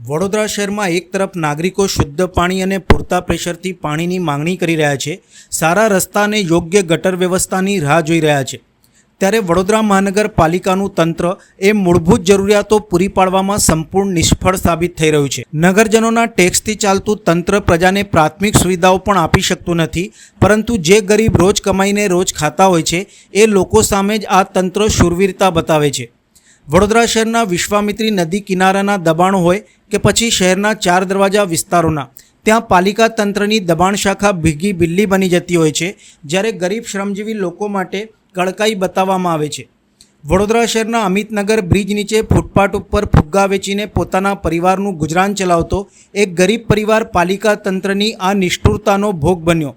વડોદરા શહેરમાં એક તરફ નાગરિકો શુદ્ધ પાણી અને પૂરતા પ્રેશરથી પાણીની માંગણી કરી રહ્યા છે. સારા રસ્તા અને યોગ્ય ગટર વ્યવસ્થાની રાહ જોઈ રહ્યા છે. ત્યારે વડોદરા મહાનગરપાલિકાનું તંત્ર એ મૂળભૂત જરૂરિયાતો પૂરી પાડવામાં સંપૂર્ણ નિષ્ફળ સાબિત થઈ રહ્યું છે. નગરજનોના ટેક્સથી ચાલતું તંત્ર પ્રજાને પ્રાથમિક સુવિધાઓ પણ આપી શકતું નથી, પરંતુ જે ગરીબ રોજ કમાઈને રોજ ખાતા હોય છે, એ લોકો સામે જ આ તંત્ર શૂરવીરતા બતાવે છે. વડોદરા શહેરના વિશ્વામિત્રી નદી કિનારાના દબાણ હોય કે પછી શહેરના ચાર દરવાજા વિસ્તારોના, ત્યાં પાલિકા તંત્રની દબાણ શાખા ભીગી બિલ્લી બની જતી હોય છે, જ્યારે ગરીબ શ્રમજીવી લોકો માટે કડકાઈ બતાવવામાં આવે છે. વડોદરા શહેરના અમિતનગર બ્રિજ નીચે ફૂટપાથ ઉપર ફુગ્ગા વેચીને પોતાના પરિવારનું ગુજરાન ચલાવતો એક ગરીબ પરિવાર પાલિકા તંત્રની આ નિષ્ઠુરતાનો ભોગ બન્યો.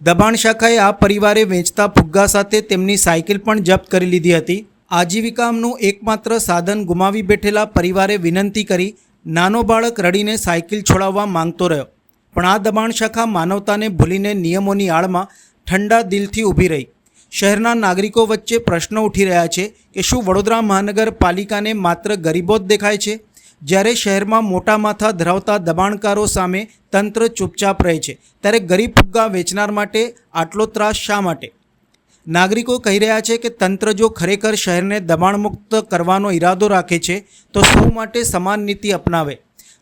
દબાણ શાખાએ આ પરિવારે વેચતા ફુગ્ગા સાથે તેમની સાયકલ પણ જપ્ત કરી લીધી હતી. આજીવિકાનું એકમાત્ર સાધન ગુમાવી બેઠેલા પરિવારે વિનંતી કરી નાનો બાળક રડીને સાયકલ છોડાવવા માંગતો રહ્યો. પણ આ દબાણ શાખા માનવતાને ભૂલીને નિયમોની આડમાં ઠંડા દિલથી ઊભી રહી. શહેરના નાગરિકો વચ્ચે પ્રશ્નો ઉઠી રહ્યા છે કે શું વડોદરા મહાનગરપાલિકાને માત્ર ગરીબો જ દેખાય છે? જ્યારે શહેરમાં મોટા માથા ધરાવતા દબાણકારો સામે તંત્ર ચૂપચાપ રહે છે, ત્યારે ગરીબ ફુગ્ગા વેચનાર માટે આટલો ત્રાસ શા માટે? નાગરિકો કહી રહ્યા છે કે તંત્ર જો ખરેખર શહેરને દબાણમુક્ત કરવાનો ઈરાદો રાખે છે, તો સૌ માટે સમાન નીતિ અપનાવે.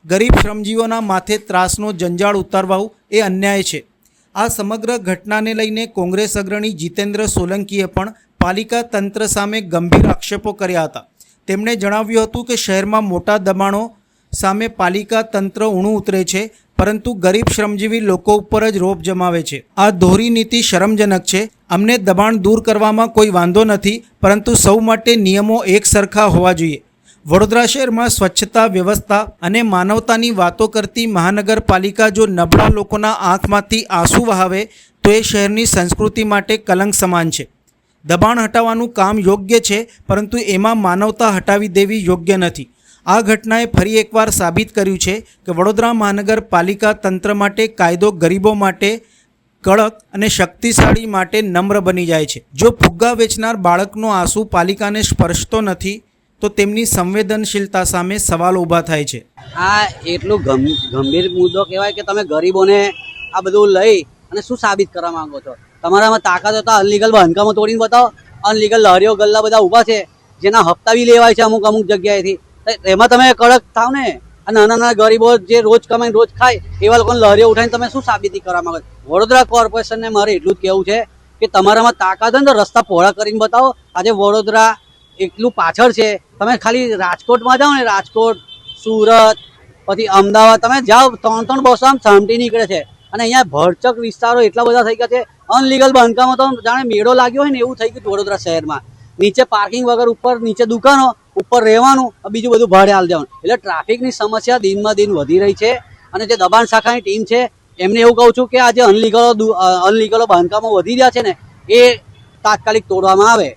ગરીબ શ્રમજીવીઓના માથે ત્રાસનો જંજાળ ઉતારવાવું એ અન્યાય છે. આ સમગ્ર ઘટનાને લઈને કોંગ્રેસ અગ્રણી જીતેન્દ્ર સોલંકીએ પણ પાલિકા તંત્ર સામે ગંભીર આક્ષેપો કર્યા હતા. તેમણે જણાવ્યું હતું કે શહેરમાં મોટા દબાણો સામે પાલિકા તંત્ર ઊણું ઉતરે છે, પરંતુ ગરીબ શ્રમજીવી લોકો ઉપર જ રોપ જમાવે છે. આ ધોરી નીતિ શરમજનક છે. અમને દબાણ દૂર કરવામાં કોઈ વાંધો નથી, પરંતુ સૌ માટે નિયમો એક સરખા હોવા જોઈએ. વડોદરા શહેરમાં સ્વચ્છતા, વ્યવસ્થા અને માનવતાની વાતો કરતી મહાનગરપાલિકા જો નબળા લોકોના આંખમાંથી આંસુ વહાવે, તો એ શહેરની સંસ્કૃતિ માટે કલંક સમાન છે. દબાણ હટાવવાનું કામ યોગ્ય છે, પરંતુ એમાં માનવતા હટાવી દેવી યોગ્ય નથી. આ ઘટનાએ ફરી એકવાર સાબિત કર્યું છે કે વડોદરા મહાનગરપાલિકા તંત્ર માટે કાયદો ગરીબો માટે કડક અને શક્તિશાળી માટે નમ્ર બની જાય છે. જો ફુગ્ગા વેચનાર બાળકનો આંસુ પાલિકાને સ્પર્શતો નથી, તો તેમની સંવેદનશીલતા સામે સવાલ ઊભા થાય છે. આ એટલો ગંભ- ગંભીર મુદ્દો કહેવાય કે તમે ગરીબોને આ બધું લઈ અને શું સાબિત કરવા માંગો છો? તમારામાં તાકાત હતા, અનલીગલ બાંધકામો તોડીને બતાવો. અનલીગલ લહરીઓ ગલ્લા બધા ઊભા છે. જેના હપ્તા બી લેવાય છે અમુક અમુક જગ્યાએથી. એમાં તમે કડક થાવ ને, આ નાના નાના ગરીબો જે રોજ કમાઈને રોજ ખાય, એવા લોકોને લહેરીઓ ઉઠાવીને તમે શું સાબિતી કરવા માંગો વડોદરા કોર્પોરેશનને મારે એટલું જ કહેવું છે કે તમારામાં તાકાત ને રસ્તા પહોળા કરીને બતાવો. આજે વડોદરા એટલું પાછળ છે. તમે ખાલી રાજકોટમાં જાઓ ને, રાજકોટ, સુરત, પછી અમદાવાદ, તમે જાઓ, ત્રણ ત્રણ બસો આમ સામટી નીકળે છે. અને અહીંયા ભરચક વિસ્તારો એટલા બધા થઈ ગયા છે. અનલીગલ બાંધકામો તો જાણે મેળો લાગ્યો હોય ને, એવું થઈ ગયું વડોદરા શહેરમાં. નીચે પાર્કિંગ વગર ઉપર, નીચે દુકાનો ઉપર રહેવાનું બીજું બધું ભાડે હાલ દેવાનું. એટલે ટ્રાફિકની સમસ્યા દિનમાં દિન વધી રહી છે અને જે દબાણ શાખાની ટીમ છે, એમને એવું કહું છું કે આ જે અનલીગલો અનલીગલો બાંધકામો વધી રહ્યા છે ને, એ તાત્કાલિક તોડવામાં આવે.